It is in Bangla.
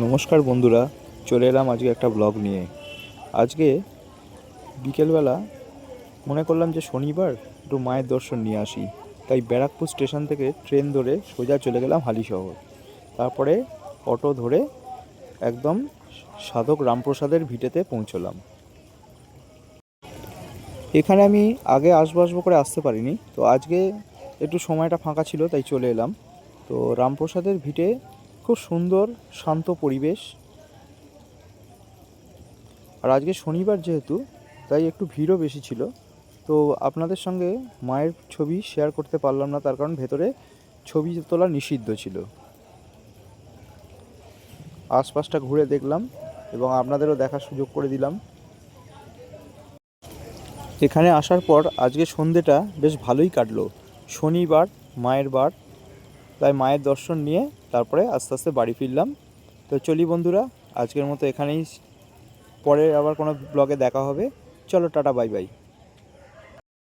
নমস্কার বন্ধুরা, চলে এলাম আজকে একটা ব্লগ নিয়ে। আজকে বিকেলবেলা মনে করলাম যে শনিবার একটু মায়ের দর্শন নিয়ে আসি, তাই ব্যারাকপুর স্টেশন থেকে ট্রেন ধরে সোজা চলে গেলাম হালিশহর। তারপরে অটো ধরে একদম সাধক রামপ্রসাদের ভিটেতে পৌঁছলাম। এখানে আমি আগে আসব আসব করে আসতে পারিনি, তো আজকে একটু সময়টা ফাঁকা ছিল, তাই চলে এলাম। তো রামপ্রসাদের ভিটে খুব সুন্দর, শান্ত পরিবেশ। আর আজকে শনিবার যেহেতু, তাই একটু ভিড়ও বেশি ছিল। তো আপনাদের সঙ্গে মায়ের ছবি শেয়ার করতে পারলাম না, তার কারণ ভেতরে ছবি তোলা নিষিদ্ধ ছিল। আশপাশটা ঘুরে দেখলাম এবং আপনাদেরও দেখার সুযোগ করে দিলাম। এখানে আসার পর আজকে সন্ধেটা বেশ ভালোই কাটলো। শনিবার, মায়ের বার। তাই মায়ের দর্শন নিয়ে তারপরে আস্তে আস্তে বাড়ি ফিরলাম। তো চলি বন্ধুরা, আজকের মতো এখানেই পরে আবার কোনো ব্লগে দেখা হবে। চলো, টাটা, বাই বাই।